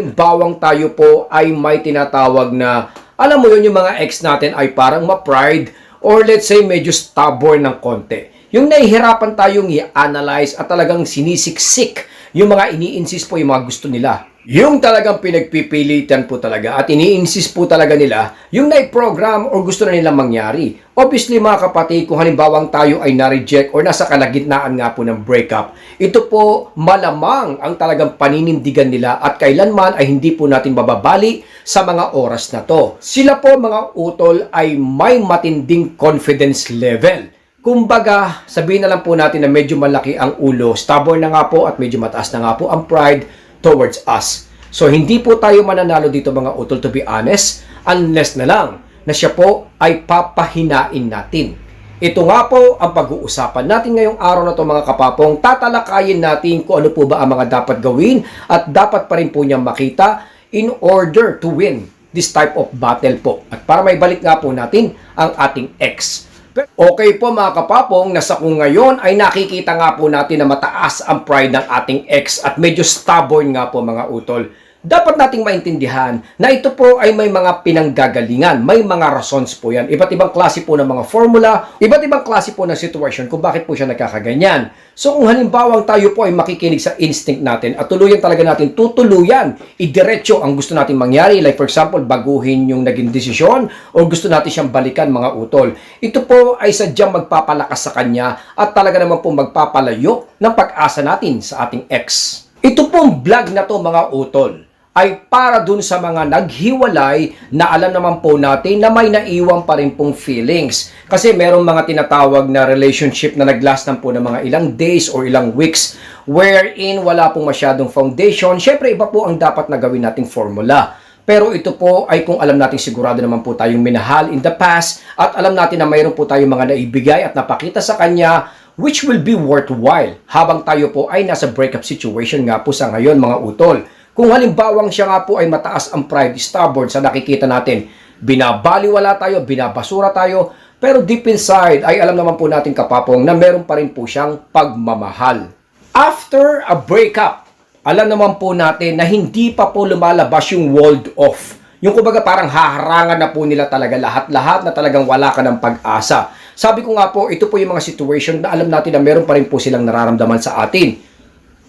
bawang tayo po ay may tinatawag na, alam mo yun, yung mga ex natin ay parang ma-pride or let's say medyo stubborn ng konti. Yung nahihirapan tayong i-analyze at talagang sinisiksik yung mga ini-insist po yung mga gusto nila. Yung talagang pinagpipilitan po talaga at ini-insist po talaga nila yung na-program or gusto na nilang mangyari. Obviously mga kapatid, kung halimbawang tayo ay na-reject or nasa kalagitnaan nga po ng breakup, ito po malamang ang talagang paninindigan nila at kailanman ay hindi po natin bababali sa mga oras na to. Sila po mga utol ay may matinding confidence level. Kumbaga, sabihin na lang po natin na medyo malaki ang ulo, stubborn na nga po at medyo mataas na nga po ang pride towards us. So, hindi po tayo mananalo dito mga utol to be honest, unless na lang na siya po ay papahinain natin. Ito nga po ang pag-uusapan natin ngayong araw na to mga kapapong. Tatalakayin natin kung ano po ba ang mga dapat gawin at dapat pa rin po niyang makita in order to win this type of battle po. At para may balik nga po natin ang ating ex. Okay po mga kapapong, nasa kung ngayon ay nakikita nga po natin na mataas ang pride ng ating ex at medyo stubborn nga po mga utol. Dapat nating maintindihan na ito po ay may mga pinanggagalingan, may mga rasons po yan. Iba't ibang klase po ng mga formula, iba't ibang klase po ng situation kung bakit po siya nagkakaganyan. So kung halimbawang tayo po ay makikinig sa instinct natin at tuluyan talaga natin tutuluyan, idiretso ang gusto natin mangyari. Like for example, baguhin yung naging desisyon o gusto natin siyang balikan mga utol. Ito po ay sadyang magpapalakas sa kanya at talaga naman po magpapalayo ng pag-asa natin sa ating ex. Ito pong vlog na to mga utol ay para dun sa mga naghiwalay na alam naman po natin na may naiwang pa rin pong feelings. Kasi merong mga tinatawag na relationship na naglast lang po ng mga ilang days or ilang weeks wherein wala pong masyadong foundation. Siyempre, iba po ang dapat na gawin nating formula. Pero ito po ay kung alam natin sigurado naman po tayong minahal in the past at alam natin na mayroon po tayong mga naibigay at napakita sa kanya which will be worthwhile habang tayo po ay nasa breakup situation nga po sa ngayon mga utol. Kung halimbawang siya nga po ay mataas ang pride, stubborn sa nakikita natin, binabaliwala tayo, binabasura tayo, pero deep inside ay alam naman po natin kapapong na meron pa rin po siyang pagmamahal. After a breakup, alam naman po natin na hindi pa po lumalabas yung walled off. Yung kumbaga parang haharangan na po nila talaga lahat-lahat na talagang wala ka ng pag-asa. Sabi ko nga po, ito po yung mga situation na alam natin na meron pa rin po silang nararamdaman sa atin.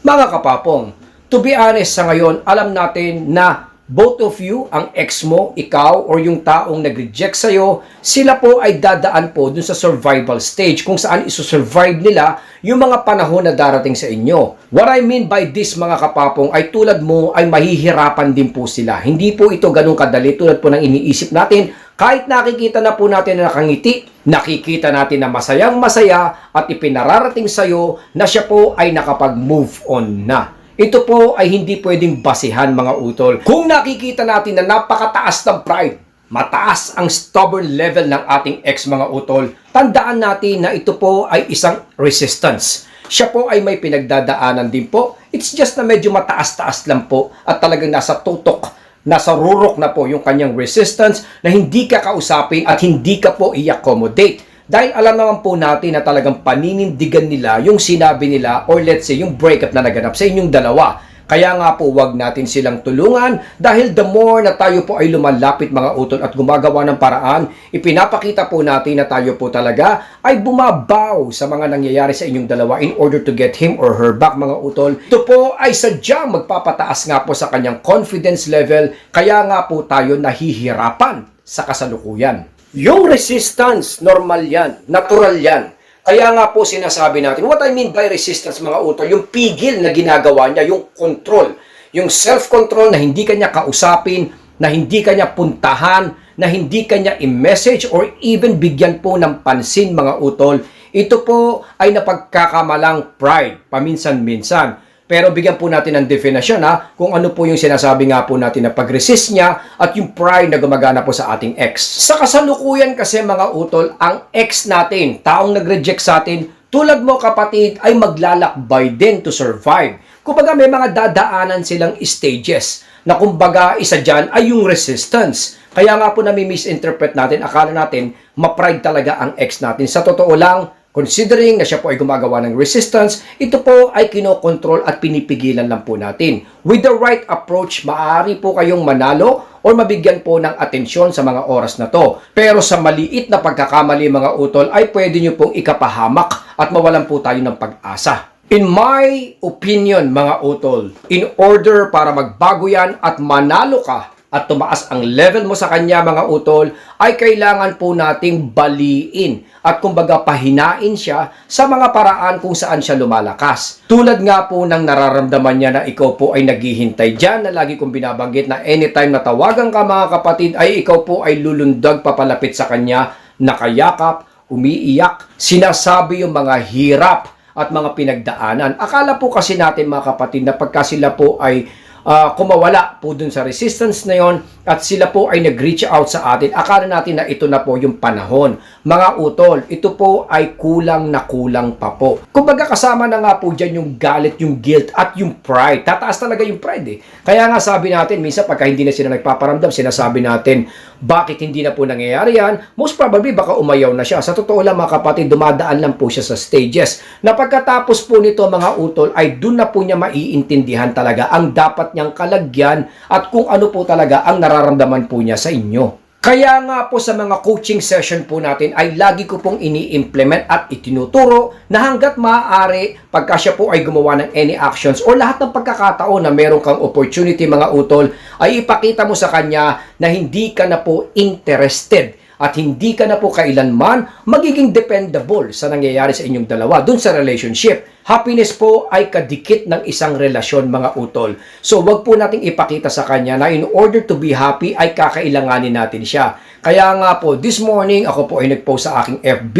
Mga kapapong, to be honest sa ngayon, alam natin na both of you, ang ex mo, ikaw, or yung taong nag-reject sa'yo, sila po ay dadaan po dun sa survival stage kung saan isosurvive nila yung mga panahon na darating sa inyo. What I mean by this mga kapapong ay tulad mo ay mahihirapan din po sila. Hindi po ito ganun kadali tulad po ng iniisip natin. Kahit nakikita na po natin na nakangiti, nakikita natin na masayang masaya at ipinararating sa'yo na siya po ay nakapag-move on na. Ito po ay hindi pwedeng basihan mga utol. Kung nakikita natin na napakataas ng pride, mataas ang stubborn level ng ating ex mga utol, tandaan natin na ito po ay isang resistance. Siya po ay may pinagdadaanan din po. It's just na medyo mataas-taas lang po at talagang nasa tutok, nasa rurok na po yung kanyang resistance na hindi ka kausapin at hindi ka po i-accommodate. Dahil alam naman po natin na talagang paninindigan nila yung sinabi nila or let's say yung breakup na naganap sa inyong dalawa. Kaya nga po wag natin silang tulungan dahil the more na tayo po ay lumalapit mga utol at gumagawa ng paraan, ipinapakita po natin na tayo po talaga ay bumabaw sa mga nangyayari sa inyong dalawa in order to get him or her back mga utol. Ito po ay sadyang magpapataas nga po sa kanyang confidence level kaya nga po tayo nahihirapan sa kasalukuyan. Yung resistance, normal yan, natural yan. Kaya nga po sinasabi natin, what I mean by resistance mga utol, yung pigil na ginagawa niya, yung control, yung self-control na hindi kanya kausapin, na hindi kanya puntahan, na hindi kanya i-message or even bigyan po ng pansin mga utol, ito po ay napagkakamalang pride, paminsan-minsan. Pero bigyan po natin ng definition ha, kung ano po yung sinasabi nga po natin na pag-resist niya at yung pride na gumagana po sa ating ex. Sa kasalukuyan kasi mga utol, ang ex natin, taong nag-reject sa atin, tulad mo kapatid, ay maglalakbay din to survive. Kumbaga may mga dadaanan silang stages na kumbaga isa dyan ay yung resistance. Kaya nga po nami-misinterpret natin, akala natin ma-pride talaga ang ex natin. Sa totoo lang, Considering na siya po ay gumagawa ng resistance, ito po ay kinokontrol at pinipigilan lang po natin. With the right approach, maaari po kayong manalo or mabigyan po ng atensyon sa mga oras na to. Pero sa maliit na pagkakamali mga utol ay pwede nyo pong ikapahamak at mawalan po tayo ng pag-asa. In my opinion mga utol, in order para magbago yan at manalo ka at tumaas ang level mo sa kanya mga utol, ay kailangan po nating baliin at kumbaga pahinain siya sa mga paraan kung saan siya lumalakas. Tulad nga po ng nararamdaman niya na ikaw po ay naghihintay dyan na lagi kong binabanggit na anytime na tawagan ka mga kapatid ay ikaw po ay lulundag papalapit sa kanya, nakayakap, umiiyak, sinasabi yung mga hirap at mga pinagdaanan. Akala po kasi natin mga kapatid na pagka sila po ay ah, kumawala po dun sa resistance na yon at sila po ay nag-reach out sa atin, akala natin na ito na po yung panahon. Mga utol, ito po ay kulang na kulang pa po. Kumbaga kasama na nga po dyan yung galit, yung guilt at yung pride. Tataas talaga yung pride eh. Kaya nga sabi natin, minsan pagka hindi na sila nagpaparamdam, sinasabi natin, bakit hindi na po nangyayari yan? Most probably baka umayaw na siya. Sa totoo lang mga kapatid, dumadaan lang po siya sa stages. Na pagkatapos po nito mga utol, ay dun na po niya maiintindihan talaga ang dapat niyang kalagyan at kung ano po talaga ang nararamdaman po niya sa inyo. Kaya nga po sa mga coaching session po natin ay lagi ko pong ini-implement at itinuturo na hanggat maaari pagka siya po ay gumawa ng any actions or lahat ng pagkakataon na meron kang opportunity mga utol ay ipakita mo sa kanya na hindi ka na po interested at hindi ka na po kailanman magiging dependable sa nangyayari sa inyong dalawa dun sa relationship. Happiness po ay kadikit ng isang relasyon mga utol. So wag po nating ipakita sa kanya na in order to be happy ay kakailanganin natin siya. Kaya nga po, this morning ako po ay nagpost sa aking FB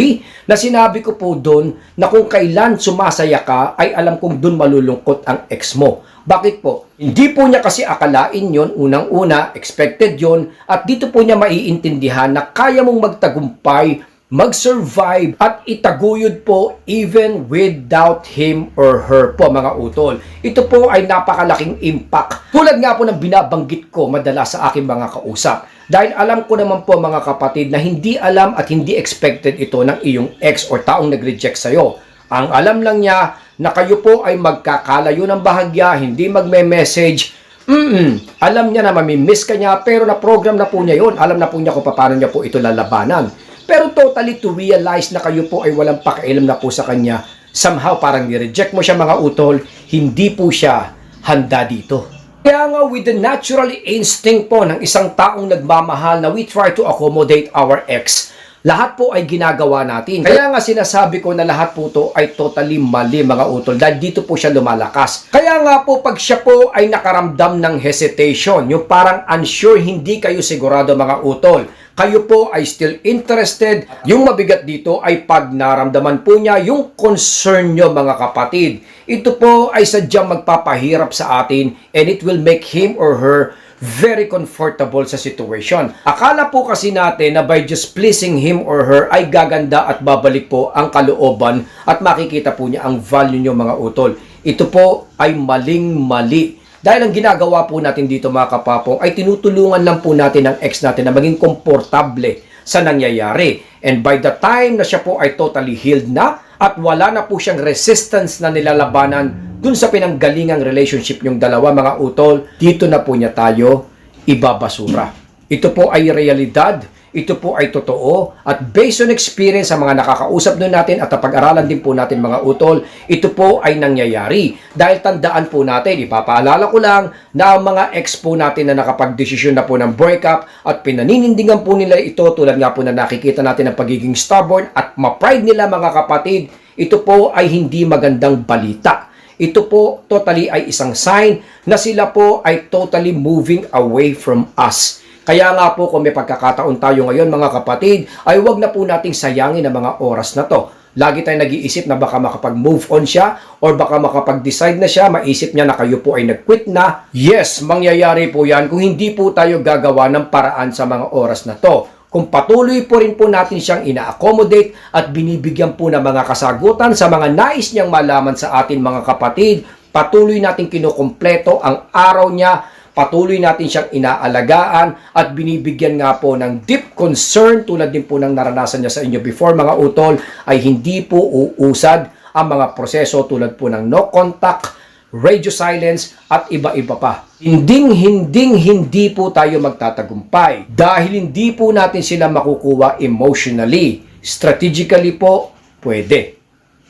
na sinabi ko po doon na kung kailan sumasaya ka ay alam kong doon malulungkot ang ex mo. Bakit po? Hindi po niya kasi akalain yon unang-una, expected yon at dito po niya maiintindihan na kaya mong magtagumpay, mag-survive at itaguyod po even without him or her po mga utol. Ito po ay napakalaking impact. Tulad nga po ng binabanggit ko madalas sa aking mga kausap. Dahil alam ko naman po mga kapatid na hindi alam at hindi expected ito ng iyong ex or taong nag-reject sa'yo. Ang alam lang niya na kayo po ay magkakalayo ng bahagya, hindi magme-message. Mm-mm. Alam niya na mamimiss ka niya pero na-program na po niya yon. Alam na po niya kung paano niya po ito lalabanan. Pero totally to realize na kayo po ay walang pakialam na po sa kanya, somehow parang ni-reject mo siya mga utol, hindi po siya handa dito. Kaya nga with the natural instinct po ng isang taong nagmamahal na we try to accommodate our ex, lahat po ay ginagawa natin. Kaya nga sinasabi ko na lahat po to ay totally mali mga utol dahil dito po siya lumalakas. Kaya nga po pag siya po ay nakaramdam ng hesitation, yung parang unsure, hindi kayo sigurado mga utol, kayo po ay still interested. Yung mabigat dito ay pag naramdaman po niya yung concern nyo mga kapatid. Ito po ay sadyang magpapahirap sa atin and it will make him or her very comfortable sa situation. Akala po kasi natin na by just pleasing him or her ay gaganda at babalik po ang kalooban at makikita po niya ang value nyo mga utol. Ito po ay maling-mali. Dahil ang ginagawa po natin dito mga kapapong ay tinutulungan lang po natin ang ex natin na maging komportable sa nangyayari. And by the time na siya po ay totally healed na at wala na po siyang resistance na nilalabanan dun sa pinanggalingang relationship yung dalawa mga utol, dito na po niya tayo ibabasura. Ito po ay realidad, ito po ay totoo, at based on experience sa mga nakakausap nun natin at napag-aralan din po natin mga utol, ito po ay nangyayari. Dahil tandaan po natin, ipapaalala ko lang na ang mga ex po natin na nakapag-desisyon na po ng breakup at pinaninindigan po nila ito tulad nga po na nakikita natin ang pagiging stubborn at ma-pride nila mga kapatid, ito po ay hindi magandang balita. Ito po totally ay isang sign na sila po ay totally moving away from us. Kaya nga po kung may pagkakataon tayo ngayon mga kapatid, ay wag na po nating sayangin ang mga oras na to. Lagi tayong nag-iisip na baka makapag-move on siya or baka makapag-decide na siya, maisip niya na kayo po ay nag-quit na. Yes, mangyayari po yan kung hindi po tayo gagawa ng paraan sa mga oras na to kung patuloy po rin po natin siyang ina-accommodate at binibigyan po ng mga kasagutan sa mga nais niyang malaman sa atin mga kapatid, patuloy natin kinukumpleto ang araw niya, patuloy natin siyang inaalagaan at binibigyan nga po ng deep concern tulad din po ng naranasan niya sa inyo before mga utol ay hindi po uusad ang mga proseso tulad po ng no contact, radio silence at iba-iba pa. Hinding hinding hindi po tayo magtatagumpay dahil hindi po natin sila makukuha emotionally. Strategically po, pwede.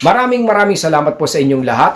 Maraming maraming salamat po sa inyong lahat.